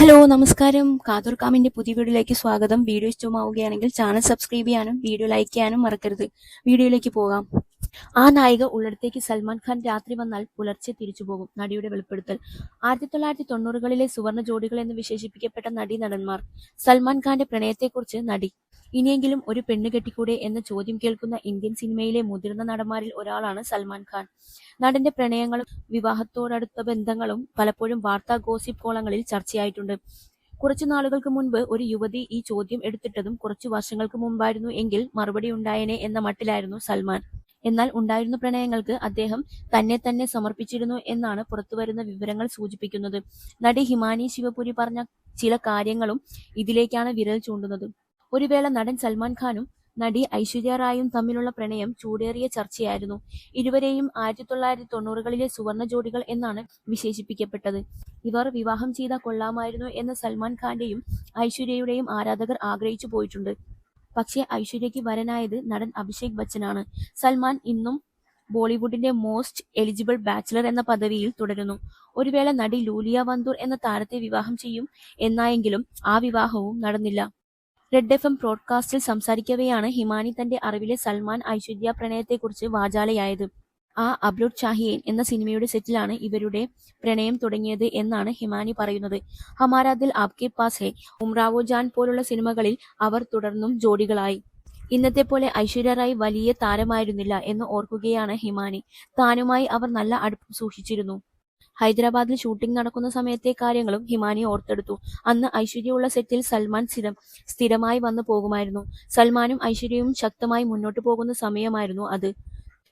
Hello നമസ്കാരം. കാതൂർക്കാമിന്റെ പുതിയ വീഡിയോയിലേക്ക് സ്വാഗതം. വീഡിയോ ഇഷ്ടമാവുകയാണെങ്കിൽ ചാനൽ സബ്സ്ക്രൈബ് ചെയ്യാനും വീഡിയോ ലൈക്ക് ചെയ്യാനും മറക്കരുത്. വീഡിയോയിലേക്ക് പോകാം. ആ നായിക ഉള്ളിടത്തേക്ക് സൽമാൻ ഖാൻ രാത്രി വന്നാൽ പുലർച്ചെ തിരിച്ചു പോകും. നടിയുടെ വെളിപ്പെടുത്തൽ. ആയിരത്തി തൊള്ളായിരത്തി തൊണ്ണൂറുകളിലെ സുവർണ ജോഡികൾ എന്ന് വിശേഷിപ്പിക്കപ്പെട്ട നടി നടന്മാർ. സൽമാൻ ഖാന്റെ പ്രണയത്തെക്കുറിച്ച് നടി ഇനിയെങ്കിലും ഒരു പെണ്ണ് കെട്ടിക്കൂടെ എന്ന ചോദ്യം കേൾക്കുന്ന ഇന്ത്യൻ സിനിമയിലെ മുതിർന്ന നടന്മാരിൽ ഒരാളാണ് സൽമാൻ ഖാൻ. നടന്റെ പ്രണയങ്ങളും വിവാഹത്തോടടുത്ത ബന്ധങ്ങളും പലപ്പോഴും വാർത്താ ഗോസിപ്പ് കോളങ്ങളിൽ ചർച്ചയായിട്ടുണ്ട്. കുറച്ചു നാളുകൾക്ക് മുൻപ് ഒരു യുവതി ഈ ചോദ്യം എടുത്തിട്ടതും കുറച്ചു വർഷങ്ങൾക്ക് മുമ്പായിരുന്നു എങ്കിൽ മറുപടി ഉണ്ടായേനെ എന്ന മട്ടിലായിരുന്നു സൽമാൻ. എന്നാൽ ഉണ്ടായിരുന്ന പ്രണയങ്ങൾക്ക് അദ്ദേഹം തന്നെ തന്നെ സമർപ്പിച്ചിരുന്നു എന്നാണ് പുറത്തുവരുന്ന വിവരങ്ങൾ സൂചിപ്പിക്കുന്നത്. നടി ഹിമാനി ശിവപുരി പറഞ്ഞ ചില കാര്യങ്ങളും ഇതിലേക്കാണ് വിരൽ ചൂണ്ടുന്നത്. ഒരു വേള നടൻ സൽമാൻ ഖാനും നടി ഐശ്വര്യ റായും തമ്മിലുള്ള പ്രണയം ചൂടേറിയ ചർച്ചയായിരുന്നു. ഇരുവരെയും ആയിരത്തി തൊള്ളായിരത്തി തൊണ്ണൂറുകളിലെ സുവർണ ജോഡികൾ എന്നാണ് വിശേഷിപ്പിക്കപ്പെട്ടത്. ഇവർ വിവാഹം ചെയ്ത കൊള്ളാമായിരുന്നു എന്ന സൽമാൻ ഖാന്റെയും ഐശ്വര്യയുടെയും ആരാധകർ ആഗ്രഹിച്ചു പോയിട്ടുണ്ട്. പക്ഷേ ഐശ്വര്യയ്ക്ക് വരനായത് നടൻ അഭിഷേക് ബച്ചനാണ്. സൽമാൻ ഇന്നും ബോളിവുഡിന്റെ മോസ്റ്റ് എലിജിബിൾ ബാച്ചിലർ എന്ന പദവിയിൽ തുടരുന്നു. ഒരുവേള നടി ലൂലിയ വന്തൂർ എന്ന താരത്തെ വിവാഹം ചെയ്യും എന്നായെങ്കിലും ആ വിവാഹവും നടന്നില്ല. റെഡ് എഫ് എം ബ്രോഡ്കാസ്റ്റിൽ സംസാരിക്കവെയാണ് ഹിമാനി തന്റെ അറിവിലെ സൽമാൻ ഐശ്വര്യ പ്രണയത്തെക്കുറിച്ച് വാചാലയായത്. ആ അബ്ലുഡ് ഷാഹിയൻ എന്ന സിനിമയുടെ സെറ്റിലാണ് ഇവരുടെ പ്രണയം തുടങ്ങിയത് എന്നാണ് ഹിമാനി പറയുന്നത്. ഹമാരാ ദിൽ ആപ്കെ പാസ് ഹെ ഉംറാവോ ജാൻ പോലുള്ള സിനിമകളിൽ അവർ തുടർന്നും ജോഡികളായി. ഇന്നത്തെ പോലെ ഐശ്വര്യ റായ് വലിയ താരമായിരുന്നില്ല എന്ന് ഓർക്കുകയാണ് ഹിമാനി. താനുമായി അവർ നല്ല അടുപ്പം സൂക്ഷിച്ചിരുന്നു. ഹൈദരാബാദിൽ ഷൂട്ടിംഗ് നടക്കുന്ന സമയത്തെ കാര്യങ്ങളും ഹിമാനി ഓർത്തെടുത്തു. അന്ന് ഐശ്വര്യയുള്ള സെറ്റിൽ സൽമാൻ സ്ഥിരം സ്ഥിരമായി വന്നു പോകുമായിരുന്നു. സൽമാനും ഐശ്വര്യയും ശക്തമായി മുന്നോട്ട് പോകുന്ന സമയമായിരുന്നു അത്.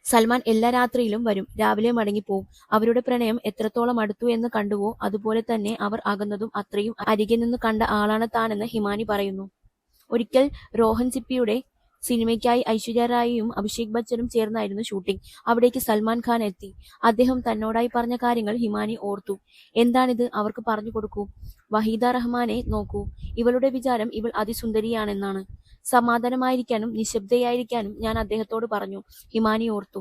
സൽമാൻ എല്ലാ രാത്രിയിലും വരും രാവിലെ മടങ്ങിപ്പോവും. അവരുടെ പ്രണയം എത്രത്തോളം അടുത്തു എന്ന് കണ്ടുവോ അതുപോലെ തന്നെ അവർ അകന്നതും അത്രയും അരികെ നിന്ന് കണ്ട ആളാണ് താനെന്ന് ഹിമാനി പറയുന്നു. ഒരിക്കൽ രോഹൻ സിപ്പിയുടെ സിനിമയ്ക്കായി ഐശ്വര്യ റായിയും അഭിഷേക് ബച്ചനും ചേർന്നായിരുന്നു ഷൂട്ടിംഗ്. അവിടേക്ക് സൽമാൻ ഖാൻ എത്തി. അദ്ദേഹം തന്നോടായി പറഞ്ഞ കാര്യങ്ങൾ ഹിമാനി ഓർത്തു. എന്താണിത്? അവർക്ക് പറഞ്ഞു കൊടുക്കൂ. വഹീദ റഹ്മാനെ നോക്കൂ. ഇവളുടെ വിചാരം ഇവൾ അതിസുന്ദരിയാണെന്നാണ്. സമാധാനമായിരിക്കാനും നിശബ്ദയായിരിക്കാനും ഞാൻ അദ്ദേഹത്തോട് പറഞ്ഞു. ഹിമാനി ഓർത്തു.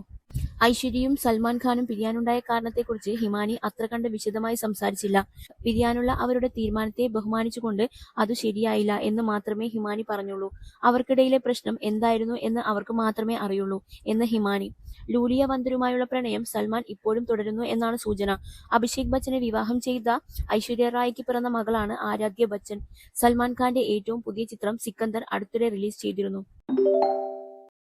ഐശ്വര്യയും സൽമാൻ ഖാനും പിരിയാനുണ്ടായ കാരണത്തെക്കുറിച്ച് ഹിമാനി അത്ര കണ്ട് വിശദമായി സംസാരിച്ചില്ല. പിരിയാനുള്ള അവരുടെ തീരുമാനത്തെ ബഹുമാനിച്ചുകൊണ്ട് അത് ശരിയായില്ല എന്ന് മാത്രമേ ഹിമാനി പറഞ്ഞുള്ളൂ. അവർക്കിടയിലെ പ്രശ്നം എന്തായിരുന്നു എന്ന് അവർക്ക് മാത്രമേ അറിയുള്ളൂ എന്ന് ഹിമാനി. ലൂലിയ വന്ദരുമായുള്ള പ്രണയം സൽമാൻ ഇപ്പോഴും തുടരുന്നു എന്നാണ് സൂചന. അഭിഷേക് ബച്ചനെ വിവാഹം ചെയ്ത ഐശ്വര്യ റായിക്ക് പിറന്ന മകളാണ് ആരാധ്യ ബച്ചൻ. സൽമാൻ ഖാന്റെ ഏറ്റവും പുതിയ ചിത്രം സിക്കന്ദർ അടുത്തിടെ റിലീസ് ചെയ്തിരുന്നു.